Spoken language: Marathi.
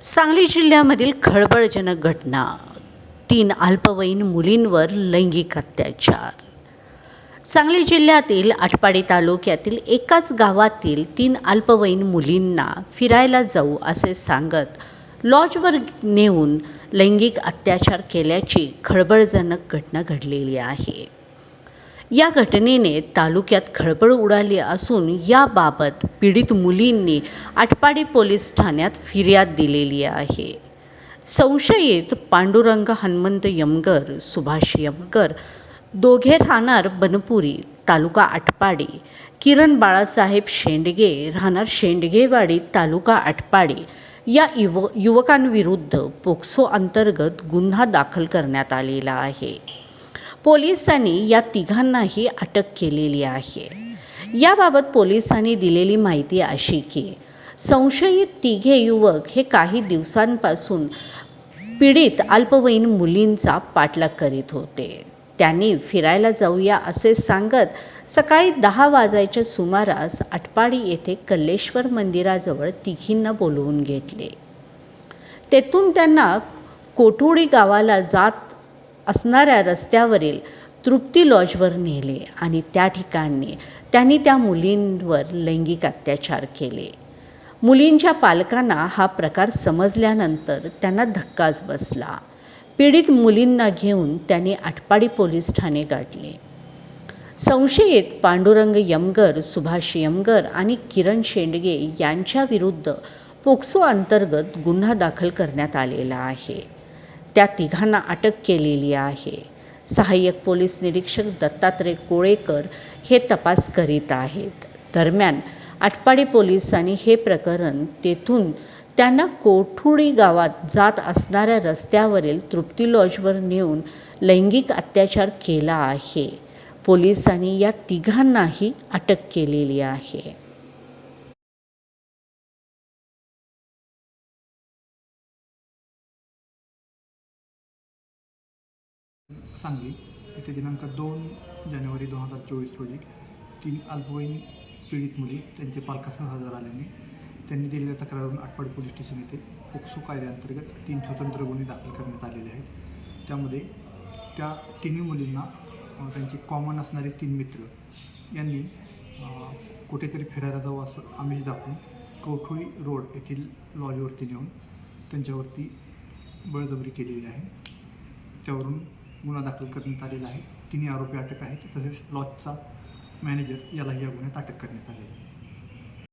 सांगली जिल्ह्यामधील खळबळजनक घटना. तीन अल्पवयीन मुलींवर लैंगिक अत्याचार. सांगली जिल्ह्यातील आटपाडी तालुक्यातील एकाच गावातील तीन अल्पवयीन मुलींना फिरायला जाऊ असे सांगत लॉजवर नेऊन लैंगिक अत्याचार केल्याची खळबळजनक घटना घडलेली आहे. या घटनेने तालुक्यात खळबळ उडाली असून याबाबत पीडित मुलींनी आटपाडी पोलीस ठाण्यात फिर्याद दिलेली आहे. संशयित पांडुरंग हनुमंत यमगर सुभाष यमगर दोघे राहणार बनपुरी तालुका आटपाडी किरण बाळासाहेब शेंडगे राहणार शेंडगेवाडी तालुका आटपाडी. या युव युवकांविरुद्ध पोक्सो अंतर्गत गुन्हा दाखल करण्यात आलेला आहे. पोलिसांनी या तिघांनाही अटक केलेली आहे. याबाबत पोलिसांनी दिलेली माहिती अशी की संशयित तिघे युवक हे काही दिवसांपासून पीडित अल्पवयीन मुलींचा पाठलाग करीत होते. त्यांनी फिरायला जाऊया असे सांगत सकाळी दहा वाजायच्या सुमारास आटपाडी येथे कल्लेश्वर मंदिराजवळ तिघींना बोलवून घेतले. तेथून त्यांना कोठोडी गावाला जात असणाऱ्या रस्त्यावरील तृप्ती लॉजवर नेले आणि त्या ठिकाणी त्यांनी त्या मुलींवर लैंगिक अत्याचार केले. मुलींच्या पालकांना हा प्रकार समजल्यानंतर त्यांना धक्काच बसला. पीडित मुलींना घेऊन त्यांनी आटपाडी पोलीस ठाणे गाठले. संशयित पांडुरंग यमगर सुभाष यमगर आणि किरण शेंडगे यांच्या विरुद्ध पोक्सो अंतर्गत गुन्हा दाखल करण्यात आलेला आहे. त्या तिघांना अटक केलेली आहे. सहाय्यक पोलीस निरीक्षक दत्तात्रय कोळेकर हे तपास करीत आहेत. दरम्यान आटपाडी पोलिसांनी हे प्रकरण तेथून त्यांना कोठुडी गावात जात असणाऱ्या रस्त्यावरील तृप्ती लॉजवर नेऊन लैंगिक अत्याचार केला आहे. पोलिसांनी या तिघांनाही अटक केलेली आहे. सांगली. येथे दिनांक दोन जानेवारी दोन हजार चोवीस रोजी तीन अल्पवयीन पीडित मुली त्यांचे पालकासह हजर आल्याने त्यांनी दिलेल्या तक्रारून आटपाडी पोलीस स्टेशन येथे पोक्सो कायद्याअंतर्गत तीन स्वतंत्र गुन्हे दाखल करण्यात आलेले आहेत. त्यामध्ये त्या तिन्ही मुलींना त्यांचे कॉमन असणारे तीन मित्र यांनी कुठेतरी फिरायला जावं असं आमिष दाखवून कवठोळी रोड येथील लॉजवरती नेऊन त्यांच्यावरती बळजबरी केलेली आहे. त्यावरून गुन्हा दाखल करण्यात आलेला आहे. तिन्ही आरोपी अटक आहेत. तसेच लॉजचा मॅनेजर यालाही या गुन्ह्यात अटक करण्यात आलेली आहे.